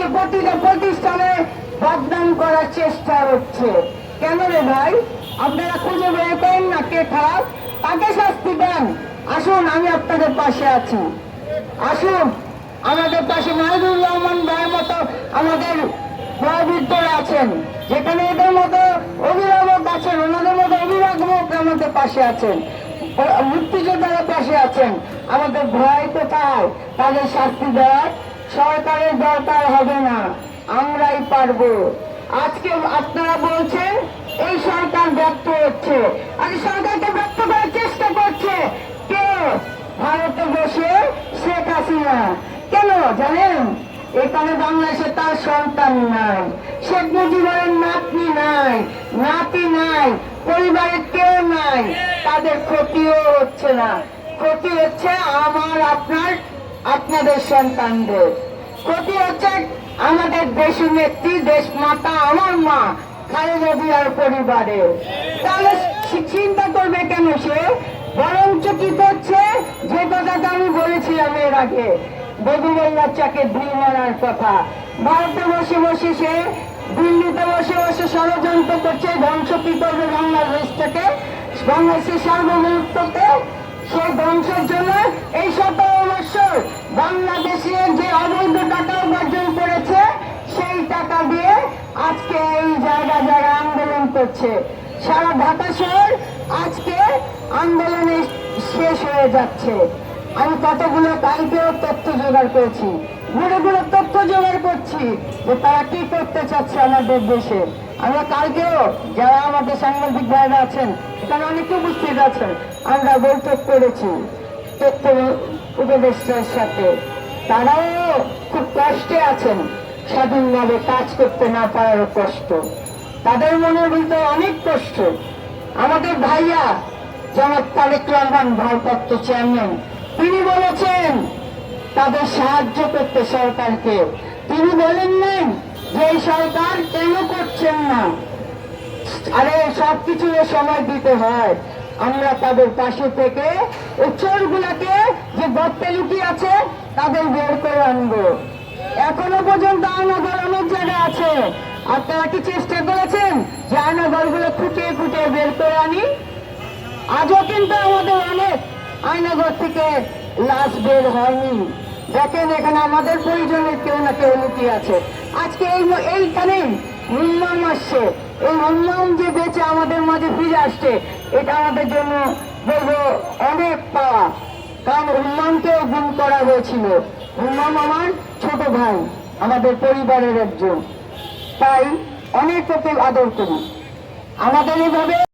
আজকে প্রতিটা প্রতিষ্ঠানে বদনাম করার চেষ্টা হচ্ছে। কেন রে ভাই? আপনারা খুঁজে বের করেন না কে খারাপ? তাকে শাস্তি দেন। আসুন, আমি আপনাদের পাশে আছি। আসুন, আমাদের পাশে মাহিদুর রহমান ভাইয়ের মতো আমাদের বয়োবৃদ্ধরা আছেন, যেখানে এদের মতো অভিভাবক আছেন, ওনাদের মতো অভিভাবক আমাদের পাশে আছেন, মুক্তিযোদ্ধারা পাশে আছেন। আমাদের ভয় কোথায়? তাদের শাস্তি দেওয়ার সরকারের দরকার হবে না, আমরাই পারব। আজকে আপনারা বলছেন, এই সরকার ব্যর্থ হচ্ছে। আর সরকারকে ব্যর্থ করার চেষ্টা করছে। কে ভারতে বসে শেখ হাসিনা। কেন জানেন? এখানে বাংলাদেশে তার সন্তান নাই, শেখ মুজিবের নাতনি নাই, নাতি নাই, পরিবারের কেউ নাই। তাদের ক্ষতিও হচ্ছে না। ক্ষতি হচ্ছে আমার, আপনার আপনাদের সন্তানদের। ক্ষতি হচ্ছে আমাদের দেশি নেত্রী দেশ মাতা আমার মা, খালেদা জিয়ার পরিবারে। তাহলে চিন্তা করবে কেন সে? বরঞ্চ কি করছে? যে কথাটা আমি বলেছিলাম এর আগে বধুবল বাচ্চাকে ঢিল মারার কথা। ভারতে বসে বসে সে, দিল্লিতে বসে বসে ষড়যন্ত্র করছে, ধ্বংস কি করবে বাংলাদেশটাকে? বাংলাদেশের সার্বভৌমত্বকে সেই ধ্বংসের জন্য এই সতেরো করছে। সারা শহর আজকে আন্দোলনে শেষ হয়ে যাচ্ছে। আমি কতগুলো কালকেও তথ্য জোগাড় করেছি। ঘুরে ঘুরে তথ্য জোগাড় করছি যে তারা কি করতে চাচ্ছে আমাদের দেশে আমরা কালকেও যারা আমাদের সাংবাদিক ভাইরা আছেন, এখানে অনেকে উপস্থিত আছেন, আমরা বৈঠক করেছি তথ্য উপদেষ্টার সাথে। তারাও খুব কষ্টে আছেন। স্বাধীনভাবে কাজ করতে না পারার কষ্ট। তাদের মনের ভিতরে অনেক কষ্ট। আমাদের ভাইয়া জনাব তারেক রহমান ভারপ্রাপ্ত চেয়ারম্যান, তিনি বলেছেন, তাদের সাহায্য করতে সরকারকে। তিনি বলেন নাই যে সরকার কেন করছেন না। আরে, সবকিছু সময় দিতে হয়। আমরা তাদের পাশে থেকে ওই চোরগুলাকে যে গর্তে লুকিয়ে আছে, তাদের বের করে আনব। এখনও পর্যন্ত আয়নাঘর অনেক জায়গা আছে। আপনারা কি চেষ্টা করেছেন। যে আয়নাঘরগুলো খুঁটিয়ে খুঁটিয়ে বের করে আনি। আজও কিন্তু আমাদের অনেক আয়নাঘর থেকে লাশ বের হয়নি। দেখেন এখানে আমাদের পরিজনের কেউ না কেউ লুকিয়ে আছে। আজকে এই এইখানে উন্নয়ন আসছে। এই উন্নয়ন যে বেঁচে আমাদের মাঝে ফিরে আসছে, এটা আমাদের জন্য বলব অনেক পাওয়া। কারণ উন্নয়নকেও গুণ করা হয়েছিল। উন্নয়ন আমার ছোট ভাই, আমাদের পরিবারের একজন। তাই অনেক ওকে আদর করি আমাদের এইভাবে